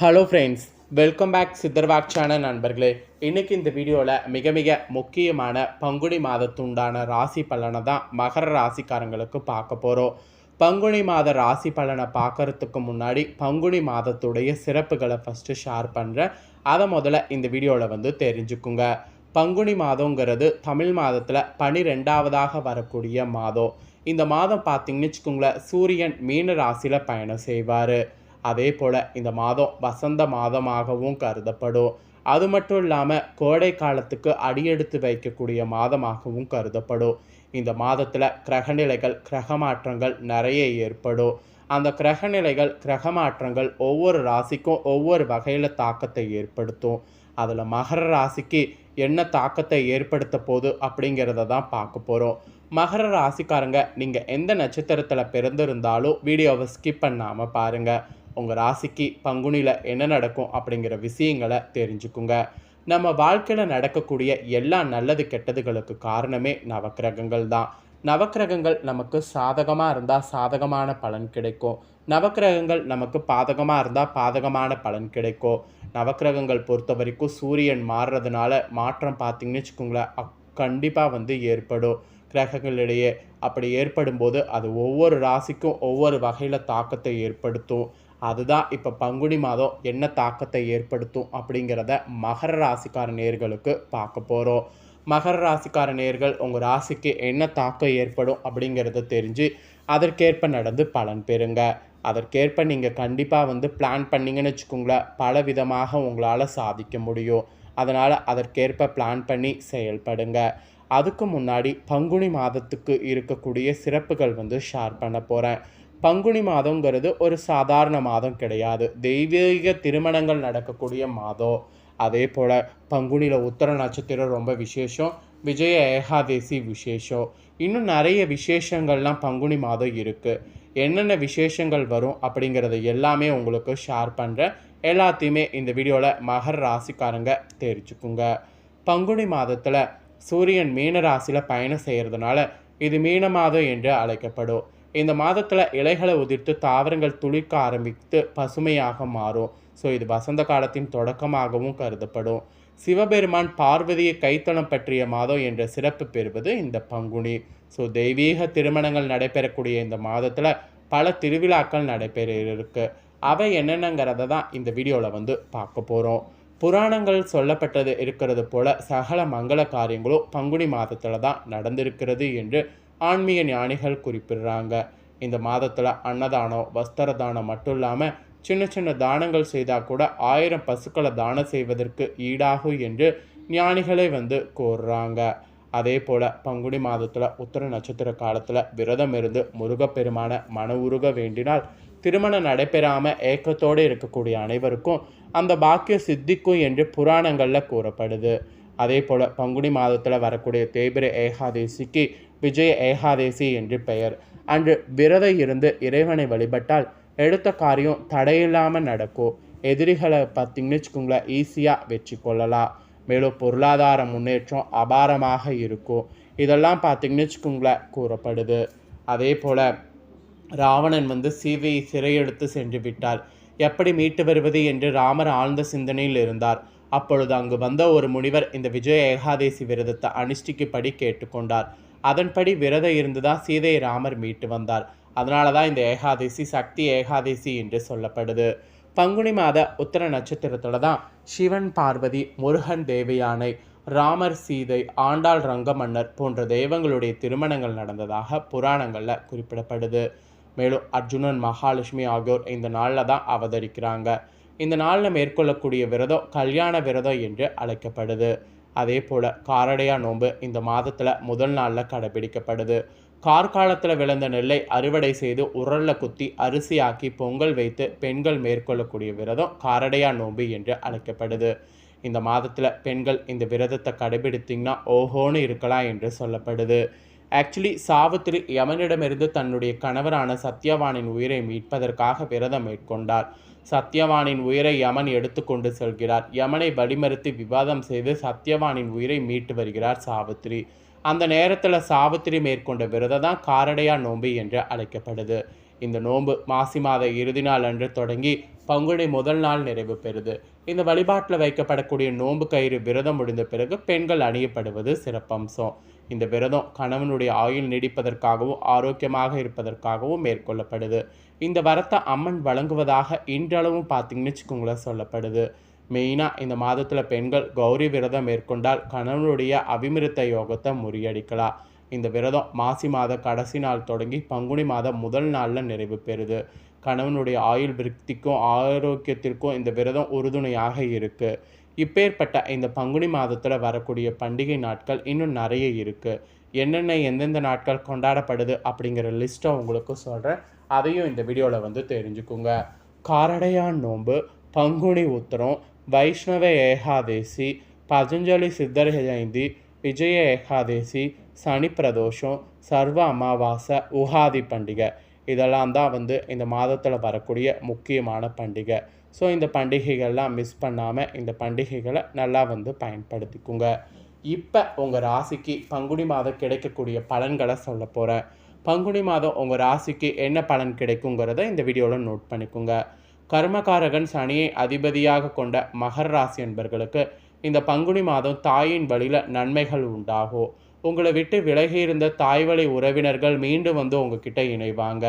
Hello friends welcome back சித்தர்வாக்சான நண்பர்களே. இன்றைக்கி இந்த வீடியோவில் மிக மிக முக்கியமான பங்குனி மாதத்துண்டான ராசி பலனை தான் மகர ராசிக்காரங்களுக்கு பார்க்க போகிறோம் பங்குனி மாத ராசி பலனை பார்க்கறதுக்கு முன்னாடி பங்குனி மாதத்துடைய சிறப்புகளை ஃபஸ்ட்டு ஷேர் பண்ணுறேன் அதை முதல்ல இந்த வீடியோவில் வந்து தெரிஞ்சுக்குங்க. பங்குனி மாதங்கிறது தமிழ் மாதத்தில் பனிரெண்டாவதாக வரக்கூடிய மாதம். இந்த மாதம் பார்த்தீங்கன்னு வச்சுக்கோங்களேன் சூரியன் மீன ராசியில் பயணம் செய்வார். அதே போல் இந்த மாதம் வசந்த மாதமாகவும் கருதப்படும். அது மட்டும் இல்லாமல் கோடை காலத்துக்கு அடியெடுத்து வைக்கக்கூடிய மாதமாகவும் கருதப்படும். இந்த மாதத்தில் கிரகநிலைகள் கிரக மாற்றங்கள் நிறைய ஏற்படும். அந்த கிரகநிலைகள் கிரக மாற்றங்கள் ஒவ்வொரு ராசிக்கும் ஒவ்வொரு வகையில் தாக்கத்தை ஏற்படுத்தும். அதில் மகர ராசிக்கு என்ன தாக்கத்தை ஏற்படுத்த போகுது அப்படிங்கிறத தான் பார்க்க போகிறோம் மகர ராசிக்காரங்க நீங்கள் எந்த நட்சத்திரத்தில் பிறந்திருந்தாலும் வீடியோவை ஸ்கிப் பண்ணாமல் பாருங்கள் உங்கள் ராசிக்கு பங்குனியில் என்ன நடக்கும் அப்படிங்கிற விஷயங்களை தெரிஞ்சுக்குங்க. நம்ம வாழ்க்கையில் நடக்கக்கூடிய எல்லா நல்லது கெட்டதுகளுக்கு காரணமே நவக்கிரகங்கள் தான். நவக்கிரகங்கள் நமக்கு சாதகமாக இருந்தால் சாதகமான பலன் கிடைக்கும். நவக்கிரகங்கள் நமக்கு பாதகமாக இருந்தால் பாதகமான பலன் கிடைக்கும். நவக்கிரகங்கள் பொறுத்த வரைக்கும் சூரியன் மாறுறதுனால மாற்றம் பார்த்தீங்கன்னு வச்சுக்கோங்களேன் கண்டிப்பாக வந்து ஏற்படும். கிரகங்களிடையே அப்படி ஏற்படும்போது அது ஒவ்வொரு ராசிக்கும் ஒவ்வொரு வகையில் தாக்கத்தை ஏற்படுத்தும். அதுதான் இப்போ பங்குனி மாதம் என்ன தாக்கத்தை ஏற்படுத்தும் அப்படிங்கிறத மகர ராசிக்கார நேர்களுக்கு பார்க்க போகிறோம் மகர ராசிக்கார நேர்கள் உங்கள் ராசிக்கு என்ன தாக்கம் ஏற்படும் அப்படிங்கிறத தெரிஞ்சு அதற்கேற்ப நடந்து பலன் பெறுங்க. அதற்கேற்ப நீங்கள் கண்டிப்பாக வந்து பிளான் பண்ணிங்கன்னு வச்சுக்கோங்களேன் பல விதமாக உங்களால் சாதிக்க முடியும். அதனால் அதற்கேற்ப பிளான் பண்ணி செயல்படுங்க. அதுக்கு முன்னாடி பங்குனி மாதத்துக்கு இருக்கக்கூடிய சிறப்புகள் வந்து ஷேர் பண்ண போகிறேன் பங்குனி மாதங்கிறது ஒரு சாதாரண மாதம் கிடையாது. தெய்வீக திருமணங்கள் நடக்கக்கூடிய மாதம். அதே போல் பங்குனியில் உத்தர நட்சத்திரம் ரொம்ப விசேஷம். விஜய ஏகாதேசி விசேஷம். இன்னும் நிறைய விசேஷங்கள்லாம் பங்குனி மாதம் இருக்குது என்னென்ன விசேஷங்கள் வரும் அப்படிங்கிறத எல்லாமே உங்களுக்கு ஷேர் பண்ணுறேன் எல்லாத்தையுமே இந்த வீடியோவில் மகர ராசிக்காரங்க தெரிஞ்சுக்குங்க. பங்குனி மாதத்தில் சூரியன் மீன ராசியில் பயணம் செய்கிறதுனால இது மீன மாதம் என்று அழைக்கப்படும். இந்த மாதத்தில் இலைகளை உதிர்த்து தாவரங்கள் துளிர்க்க ஆரம்பித்து பசுமையாக மாறும். ஸோ இது வசந்த காலத்தின் தொடக்கமாகவும் கருதப்படும். சிவபெருமான் பார்வதியை கைத்தளம் பற்றிய மாதம் என்ற சிறப்பு பெறுவது இந்த பங்குனி. ஸோ தெய்வீக திருமணங்கள் நடைபெறக்கூடிய இந்த மாதத்தில் பல திருவிழாக்கள் நடைபெற இருக்கு. அவை என்னென்னங்கிறத தான் இந்த வீடியோவில் வந்து பார்க்க போகிறோம் புராணங்கள் சொல்லப்பட்டது இருக்கிறது போல சகல மங்கள காரியங்களும் பங்குனி மாதத்தில் தான் நடந்திருக்கிறது என்று ஆன்மீக ஞானிகள் குறிப்பிடுறாங்க. இந்த மாதத்தில் அன்னதானம் வஸ்திர தானம் மட்டும் இல்லாமல் சின்ன சின்ன தானங்கள் செய்தால் கூட ஆயிரம் பசுக்களை தானம் செய்வதற்கு ஈடாகும் என்று ஞானிகளை வந்து கூறுறாங்க. அதே போல் பங்குனி மாதத்தில் உத்தர நட்சத்திர காலத்தில் விரதம் இருந்து முருகப்பெருமான மன உருக வேண்டினால் திருமணம் நடைபெறாமல் ஏக்கத்தோடு இருக்கக்கூடிய அனைவருக்கும் அந்த பாக்கியம் சித்திக்கும் என்று புராணங்களில் கூறப்படுது. அதே போல் பங்குனி மாதத்தில் வரக்கூடிய தேபிர ஏகாதேசிக்கு விஜய ஏகாதேசி என்று பெயர். அன்று விரதம் இருந்து இறைவனை வழிபட்டால் எடுத்த காரியம் தடையில்லாமல் நடக்கும். எதிரிகளை பார்த்தீங்கன்னு வச்சுக்கோங்களேன் ஈஸியாக வெற்றி கொள்ளலாம். மேலும் பொருளாதார முன்னேற்றம் அபாரமாக இருக்கும். இதெல்லாம் பார்த்தீங்கன்னு வச்சுக்கோங்களேன் கூறப்படுது. அதே போல் ராவணன் வந்து சீதையை சிறையெடுத்து சென்று விட்டார் எப்படி மீட்டு வருவது என்று ராமர் ஆழ்ந்த சிந்தனையில் இருந்தார். அப்பொழுது அங்கு வந்த ஒரு முனிவர் இந்த விஜய ஏகாதேசி விரதத்தை அனுஷ்டிக்கும்படி கேட்டுக்கொண்டார். அதன்படி விரதம் இருந்துதான் சீதையை ராமர் மீட்டு வந்தார். அதனால தான் இந்த ஏகாதசி சக்தி ஏகாதசி என்று சொல்லப்படுது. பங்குனி மாத உத்தர நட்சத்திரத்தில் தான் சிவன் பார்வதி முருகன் தேவயானை ராமர் சீதை ஆண்டாள் ரங்கமன்னர் போன்ற தெய்வங்களுடைய திருமணங்கள் நடந்ததாக புராணங்களில் குறிப்பிடப்படுது. மேலும் அர்ஜுனன் மகாலட்சுமி ஆகியோர் இந்த நாளில் தான் அவதரிக்கிறாங்க. இந்த நாளில் மேற்கொள்ளக்கூடிய விரதம் கல்யாண விரதம் என்று அழைக்கப்படுது. அதே போல் காரடையா நோன்பு இந்த மாதத்தில் முதல் நாளில் கடைபிடிக்கப்படுது. கார்காலத்தில் விளைந்த நெல்லை அறுவடை செய்து உரலில் குத்தி அரிசியாக்கி பொங்கல் வைத்து பெண்கள் மேற்கொள்ளக்கூடிய விரதம் காரடையா நோன்பு என்று அழைக்கப்படுது. இந்த மாதத்தில் பெண்கள் இந்த விரதத்தை கடைபிடித்திங்கன்னா ஓஹோன்னு இருக்கலாம் என்று சொல்லப்படுது. ஆக்சுவலி சாவித்திரி யமனிடமிருந்து தன்னுடைய கணவரான சத்யவானின் உயிரை மீட்பதற்காக விரதம் மேற்கொண்டார். சத்யவானின் உயிரை யமன் எடுத்துக்கொண்டு செல்கிறார். யமனை வழிமறுத்து விவாதம் செய்து சத்யவானின் உயிரை மீட்டு வருகிறார் சாவித்திரி. அந்த நேரத்தில் சாவித்திரி மேற்கொண்ட விரதம் தான் காரடையா நோம்பு என்று அழைக்கப்படுது. இந்த நோன்பு மாசி மாத இறுதி நாள் அன்று தொடங்கி பங்குனி முதல் நாள் நிறைவு பெறுது. இந்த வழிபாட்டில் வைக்கப்படக்கூடிய நோன்பு கயிறு விரதம் முடிந்த பிறகு பெண்கள் அணியப்படுவது சிறப்பம்சம். இந்த விரதம் கணவனுடைய ஆயுள் நீடிப்பதற்காகவும் ஆரோக்கியமாக இருப்பதற்காகவும் மேற்கொள்ளப்படுது. இந்த வரத்தை அம்மன் வழங்குவதாக இன்றளவும் பார்த்தீங்கன்னு வச்சுக்கோங்களேன் சொல்லப்படுது. மெயினாக இந்த மாதத்தில் பெண்கள் கௌரி விரதம் மேற்கொண்டால் கணவனுடைய அபிமிருத்த யோகத்தை முறியடிக்கலாம். இந்த விரதம் மாசி மாத கடைசி நாள் தொடங்கி பங்குனி மாதம் முதல் நாளில் நிறைவு பெறுது. கணவனுடைய ஆயுள் விருத்திக்கும் ஆரோக்கியத்திற்கும் இந்த விரதம் உறுதுணையாக இருக்குது இப்பேற்பட்ட இந்த பங்குனி மாதத்தில் வரக்கூடிய பண்டிகை நாட்கள் இன்னும் நிறைய இருக்குது என்னென்ன எந்தெந்த நாட்கள் கொண்டாடப்படுது அப்படிங்கிற லிஸ்ட்டை உங்களுக்கு சொல்கிறேன் அதையும் இந்த வீடியோவில் வந்து தெரிஞ்சுக்குங்க. காரடையான் நோன்பு பங்குனி உத்திரம் வைஷ்ணவ ஏகாதேசி பதஞ்சலி சித்தர் ஜெயந்தி விஜய ஏகாதேசி சனி பிரதோஷம் சர்வ அமாவாசை உகாதி பண்டிகை. இதெல்லாம் தான் வந்து இந்த மாதத்தில் வரக்கூடிய முக்கியமான பண்டிகை. ஸோ இந்த பண்டிகைகள்லாம் மிஸ் பண்ணாமல் இந்த பண்டிகைகளை நல்லா வந்து பயன்படுத்திக்குங்க. இப்போ உங்கள் ராசிக்கு பங்குனி மாதம் கிடைக்கக்கூடிய பலன்களை சொல்ல போகிறேன் பங்குனி மாதம் உங்கள் ராசிக்கு என்ன பலன் கிடைக்குங்கிறத இந்த வீடியோவில் நோட் பண்ணிக்கோங்க. கர்மகாரகன் சனியை அதிபதியாக கொண்ட மகர ராசி என்பர்களுக்கு இந்த பங்குனி மாதம் தாயின் வழியில் நன்மைகள் உண்டாகும். உங்களை விட்டு விலகி இருந்த தாய்வழி உறவினர்கள் மீண்டும் வந்து உங்ககிட்ட இணைவாங்க.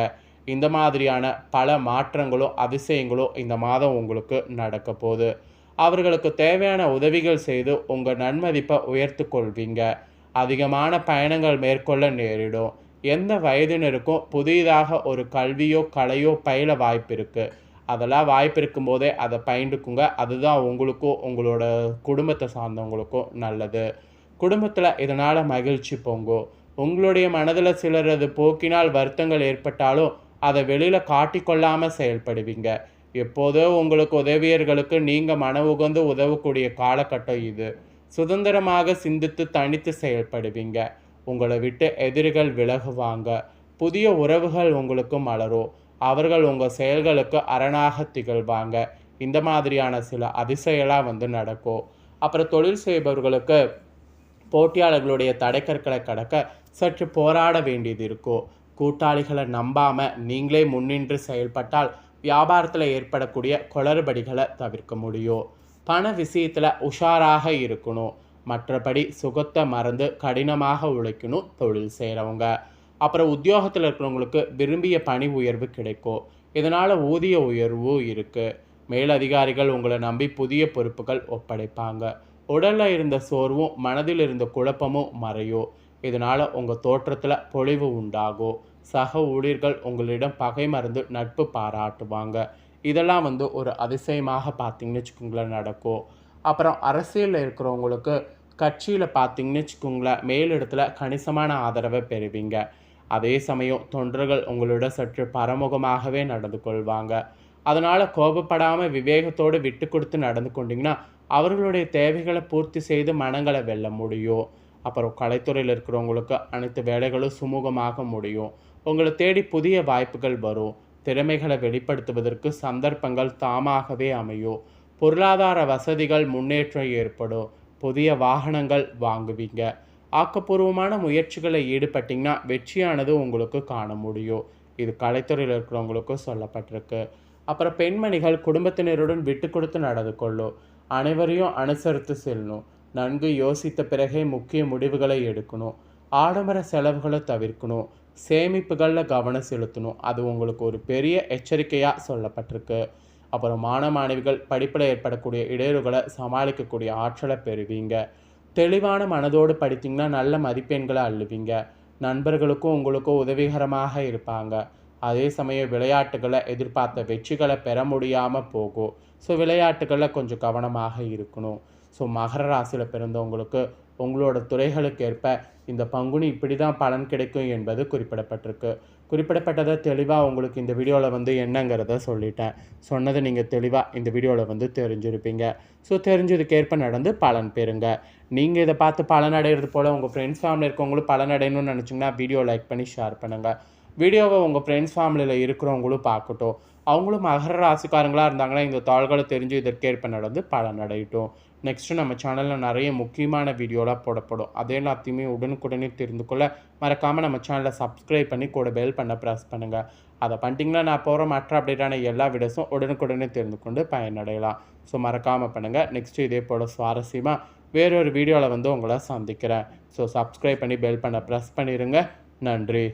இந்த மாதிரியான பல மாற்றங்களோ அதிசயங்களோ இந்த மாதம் உங்களுக்கு நடக்க போகுது. அவர்களுக்கு தேவையான உதவிகள் செய்து உங்கள் நன்மதிப்பை உயர்த்து கொள்வீங்க அதிகமான பயணங்கள் மேற்கொள்ள நேரிடும். எந்த வயதினருக்கும் புதிதாக ஒரு கல்வியோ கலையோ பயில வாய்ப்பு இருக்குது அதெல்லாம் வாய்ப்பு இருக்கும்போதே அதை பயின்றுக்குங்க. அதுதான் உங்களுக்கும் உங்களோட குடும்பத்தை சார்ந்தவங்களுக்கும் நல்லது. குடும்பத்தில் இதனால் மகிழ்ச்சி பொங்கும். உங்களுடைய மனதில் சிலரது போக்கினால் வருத்தங்கள் ஏற்பட்டாலும் அதை வெளியில் காட்டிக்கொள்ளாமல் செயல்படுவீங்க. எப்போதோ உங்களுக்கு உதவியர்களுக்கு நீங்கள் மன உகந்து உதவக்கூடிய காலகட்டம் இது. சுதந்திரமாக சிந்தித்து தனித்து செயல்படுவீங்க. உங்களை விட்டு எதிரிகள் விலகுவாங்க. புதிய உறவுகள் உங்களுக்கு மலரும் அவர்கள் உங்கள் செயல்களுக்கு அரணாக திகழ்வாங்க. இந்த மாதிரியான சில அதிசயலாம் வந்து நடக்கும் அப்புறம் தொழில் செய்பவர்களுக்கு போட்டியாளர்களுடைய தடைக்கற்களை கடக்க சற்று போராட வேண்டியது இருக்கும் கூட்டாளிகளை நம்பாமல் நீங்களே முன்னின்று செயல்பட்டால் வியாபாரத்தில் ஏற்படக்கூடிய குளறுபடிகளை தவிர்க்க முடியும் பண விஷயத்தில் உஷாராக இருக்கணும். மற்றபடி சுகத்தை மறந்து கடினமாக உழைக்கணும் தொழில் செய்கிறவங்க அப்புறம் உத்தியோகத்தில் இருக்கிறவங்களுக்கு விரும்பிய பணி உயர்வு கிடைக்கும். இதனால் ஊதிய உயர்வும் இருக்குது மேலதிகாரிகள் உங்களை நம்பி புதிய பொறுப்புகள் ஒப்படைப்பாங்க. உடலில் இருந்த சோர்வும் மனதில் இருந்த குழப்பமும் மறையும். இதனால் உங்கள் தோற்றத்தில் பொழிவு உண்டாகும். சக ஊழியர்கள் உங்களிடம் பகை மறந்து நட்பு பாராட்டுவாங்க. இதெல்லாம் வந்து ஒரு அதிசயமாக பார்த்தீங்கன்னு வச்சுக்கோங்களேன் நடக்கும். அப்புறம் அரசியலில் இருக்கிறவங்களுக்கு கட்சியில் பார்த்தீங்கன்னு வச்சுக்கோங்களேன் மேலிடத்தில் கணிசமான ஆதரவை பெறுவீங்க. அதே சமயம் தொண்டர்கள் உங்களோட சற்று பரமுகமாகவே நடந்து கொள்வாங்க. அதனால் கோபப்படாமல் விவேகத்தோடு விட்டு கொடுத்து நடந்து கொண்டிங்கன்னா அவர்களுடைய தேவைகளை பூர்த்தி செய்து மனங்களை வெல்ல முடியும். அப்புறம் கலைத்துறையில் இருக்கிறவங்களுக்கு அனைத்து வேலைகளும் சுமூகமாக முடியும். உங்களை தேடி புதிய வாய்ப்புகள் வரும். திறமைகளை வெளிப்படுத்துவதற்கு சந்தர்ப்பங்கள் தாமாகவே அமையும். பொருளாதார வசதிகள் முன்னேற்றம் ஏற்படும். புதிய வாகனங்கள் வாங்குவீங்க. ஆக்கப்பூர்வமான முயற்சிகளை ஈடுபட்டிங்கன்னா வெற்றியானது உங்களுக்கு காண முடியும். இது கலைத்துறையில் இருக்கிறவங்களுக்கும் சொல்லப்பட்டிருக்கு. அப்புறம் பெண்மணிகள் குடும்பத்தினருடன் விட்டு கொடுத்து நடந்து கொள்ளும். அனைவரையும் அனுசரித்து செல்லணும். நன்கு யோசித்த பிறகே முக்கிய முடிவுகளை எடுக்கணும். ஆடம்பர செலவுகளை தவிர்க்கணும். சேமிப்புகளில் கவனம் செலுத்தணும். அது உங்களுக்கு ஒரு பெரிய எச்சரிக்கையாக சொல்லப்பட்டிருக்கு. அப்புறம் மாணவ மாணவிகள் படிப்பில் ஏற்படக்கூடிய இடையூறுகளை சமாளிக்கக்கூடிய ஆற்றலை பெறுவீங்க. தெளிவான மனதோடு படித்தீங்கன்னா நல்ல மதிப்பெண்களை அள்ளுவீங்க. நண்பர்களுக்கும் உங்களுக்கும் உதவிகரமாக இருப்பாங்க. அதே சமயம் விளையாட்டுகளை எதிர்பார்த்த வெற்றிகளை பெற முடியாமல் போகும். ஸோ விளையாட்டுகளில் கொஞ்சம் கவனமாக இருக்கணும். ஸோ மகர ராசியில் பிறந்தவங்களுக்கு உங்களோட துறைகளுக்கு ஏற்ப இந்த பங்குனி இப்படி தான் பலன் கிடைக்கும் என்பது குறிப்பிடப்பட்டிருக்கு. குறிப்பிடப்பட்டதை தெளிவாக உங்களுக்கு இந்த வீடியோவில் வந்து என்னங்கிறத சொல்லிட்டேன். சொன்னதை நீங்கள் தெளிவாக இந்த வீடியோவில் வந்து தெரிஞ்சிருப்பீங்க. ஸோ தெரிஞ்சதுக்கேற்ப நடந்து பலன் பெறுங்க. நீங்கள் இதை பார்த்து பலன் அடைகிறது போல் உங்கள் ஃப்ரெண்ட்ஸ் ஃபேமிலி இருக்கவங்களும் பலன் அடையணும்னு நினச்சிங்கன்னா வீடியோ லைக் பண்ணி ஷேர் பண்ணுங்கள் வீடியோவை உங்கள் ஃப்ரெண்ட்ஸ் ஃபேமிலியில் இருக்கிறவங்களும் பார்க்கட்டும். அவங்களும் மகர ராசிக்காரங்களாக இருந்தாங்கன்னா இந்த தாள்களை தெரிஞ்சு இதற்கேற்ப நடந்து பலனடையட்டும் நெக்ஸ்ட்டு நம்ம சேனலில் நிறைய முக்கியமான வீடியோலாம் போடப்படும். அதே எல்லாத்தையுமே உடனுக்குடனே தெரிந்து கொள்ள மறக்காமல் நம்ம சேனலை சப்ஸ்கிரைப் பண்ணி கூட பெல் பண்ண ப்ரெஸ் பண்ணுங்கள் அதை பண்ணிட்டீங்கன்னா நான் போகிற மற்ற அப்டேட்டான எல்லா வீடியோஸும் உடனுக்குடனே தெரிந்து கொண்டு பயனடையலாம். ஸோ மறக்காமல் பண்ணுங்கள் நெக்ஸ்ட்டு இதே போல் சுவாரஸ்யமாக வேறொரு வீடியோவில் வந்து உங்களை சந்திக்கிறேன். ஸோ சப்ஸ்கிரைப் பண்ணி பெல் பண்ண ப்ரெஸ் பண்ணிடுங்க நன்றி.